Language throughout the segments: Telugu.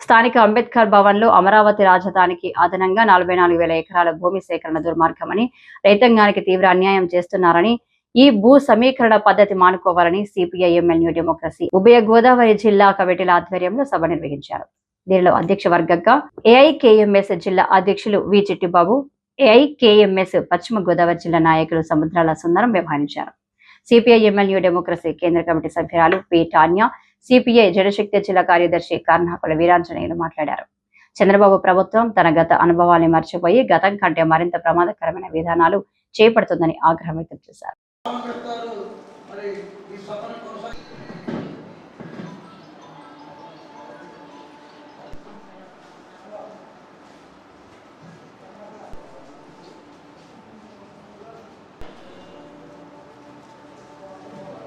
స్థానిక అంబేద్కర్ భవన్లో అమరావతి రాజధానికి అదనంగా నలభై నాలుగు వేల ఎకరాల భూమి సేకరణ దుర్మార్గమని రైతాంగానికి తీవ్ర అన్యాయం చేస్తున్నారని ఈ భూ సమీకరణ పద్ధతి మానుకోవాలని సిపిఐ న్యూ డెమోక్రసీ ఉభయ గోదావరి జిల్లా కమిటీల ఆధ్వర్యంలో సభ నిర్వహించారు. దీనిలో అధ్యక్ష వర్గంగా ఏఐకేఎంఎస్ జిల్లా అధ్యక్షులు వి చిట్టిబాబు ఏఐకేఎంఎస్ పశ్చిమ గోదావరి జిల్లా నాయకులు సముద్రాల సుందరం వ్యవహరించారు. సిపిఐ ఎమ్మెల్యే డెమోక్రసీ కేంద్ర కమిటీ సభ్యురాలు పి టాన్యా సిపిఐ జనశక్తి జిల్లా కార్యదర్శి కర్ణాకుల వీరాంజనేయులు మాట్లాడారు చంద్రబాబు ప్రభుత్వం తన గత అనుభవాన్ని మర్చిపోయి గతం కంటే మరింత ప్రమాదకరమైన విధానాలు చేపడుతుందని ఆగ్రహం వ్యక్తం చేశారు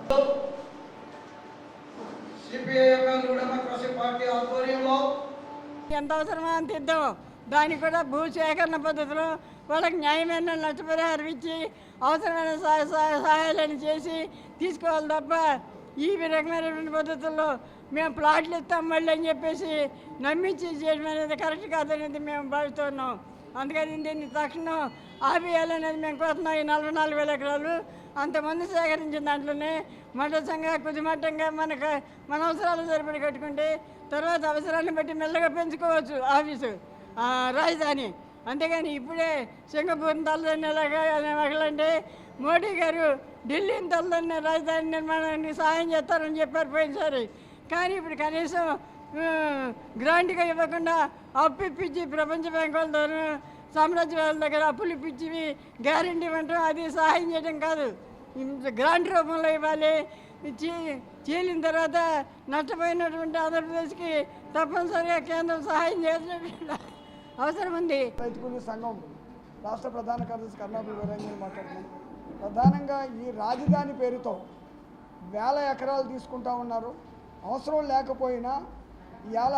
Thank you. ఆధ్వర్యంలో ఎంత అవసరమో అంత ఇద్దాం దానికి కూడా భూ సేకరణ పద్ధతిలో వాళ్ళకి న్యాయమైన నష్టపరిహారం ఇచ్చి అవసరమైన సహాయ సహాయ సహాయాలను చేసి తీసుకోవాలి తప్ప ఈ రకమైనటువంటి పద్ధతుల్లో మేము ప్లాట్లు ఇస్తాం మళ్ళీ అని చెప్పేసి నమ్మించి చేయడం అనేది కరెక్ట్ కాదనేది మేము భావిస్తున్నాం అందుకని దీన్ని తక్షణం ఆపేయాలనేది మేము కోరుతున్నాం. ఈ నలభై నాలుగు వేల ఎకరాలు అంతమంది సేకరించిన దాంట్లోనే మఠసంగా కుదిమట్టంగా మనకు మన అవసరాలు సరిపడి కట్టుకుంటే తర్వాత అవసరాలను బట్టి మెల్లగా పెంచుకోవచ్చు ఆఫీసు రాజధాని. అంతేగాని ఇప్పుడే సింగపూర్ని తలదన్నేలాగా మహిళంటే మోడీ గారు ఢిల్లీని తలదన్న రాజధాని నిర్మాణానికి సహాయం చేస్తారని చెప్పారు పోయినసారి. కానీ ఇప్పుడు కనీసం గ్రాంట్గా ఇవ్వకుండా అప్పిప్పించి ప్రపంచ బ్యాంకు వాళ్ళ సామ్రాజ్యవాళ్ళ దగ్గర అప్పులు ఇప్పించి గ్యారెంటీ ఇవ్వటం అది సహాయం చేయడం కాదు. ఇంత గ్రాంట్ రూపంలో ఇవ్వాలి. ఇచ్చి చీలిన తర్వాత నష్టపోయినటువంటి ఆంధ్రప్రదేశ్కి తప్పనిసరిగా కేంద్రం సహాయం చేసినటువంటి అవసరం ఉంది. రైతు సంఘం రాష్ట్ర ప్రధాన కార్యదర్శి కర్ణాటక వీరంజన్ ప్రధానంగా ఈ రాజధాని పేరుతో వేల ఎకరాలు తీసుకుంటా ఉన్నారు. అవసరం లేకపోయినా ఇవాళ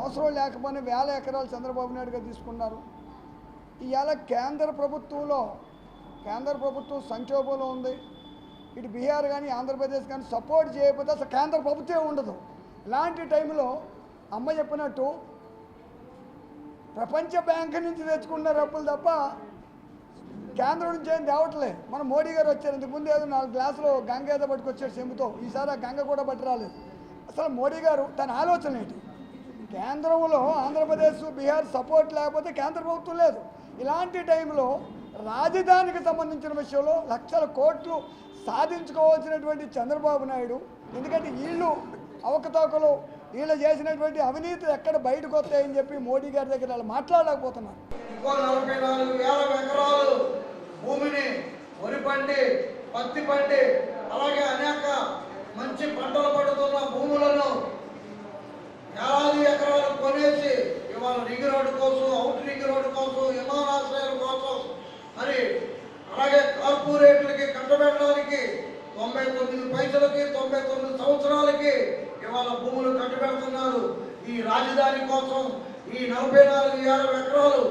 అవసరం లేకపోయినా వేల ఎకరాలు చంద్రబాబు నాయుడు గారు తీసుకున్నారు. ఇవాళ కేంద్ర ప్రభుత్వంలో కేంద్ర ప్రభుత్వం సంక్షోభంలో ఉంది. ఇటు బీహార్ కానీ ఆంధ్రప్రదేశ్ కానీ సపోర్ట్ చేయకపోతే అసలు కేంద్ర ప్రభుత్వమే ఉండదు. ఇలాంటి టైంలో అమ్మ చెప్పినట్టు ప్రపంచ బ్యాంక్ నుంచి తెచ్చుకున్న అప్పులు తప్ప కేంద్రం నుంచి ఏం తేవట్లే. మన మోడీ గారు వచ్చారు ఇంతకుముందు ఏదో నాలుగు గ్లాసులు గంగ ఏదో పట్టుకొచ్చాడు చెంబుతో. ఈసారి ఆ గంగ కూడా పట్టిరాలేదు అసలు మోడీ గారు తన ఆలోచన ఏంటి? కేంద్రంలో ఆంధ్రప్రదేశ్ బీహార్ సపోర్ట్ లేకపోతే కేంద్ర ప్రభుత్వం లేదు. ఇలాంటి టైంలో రాజధానికి సంబంధించిన విషయంలో లక్షల కోట్లు సాధించుకోవాల్సినటువంటి చంద్రబాబు నాయుడు. ఎందుకంటే వీళ్ళు అవకతవకలు వీళ్ళు చేసినటువంటి అవినీతి ఎక్కడ బయటకు వస్తాయని చెప్పి మోడీ గారి దగ్గర వాళ్ళు మాట్లాడలేకపోతున్నారు. ఇంకో నలభై నాలుగు వేల ఎకరాలు భూమిని వరి పండి పత్తి పండి అలాగే అనేక మంచి పంటలు పడుతున్న భూములను సంవత్సరాలకి ఇవాళ భూములు కట్టబెడుతున్నారు ఈ రాజధాని కోసం ఈ నలభై నాలుగు వేల ఎకరాలు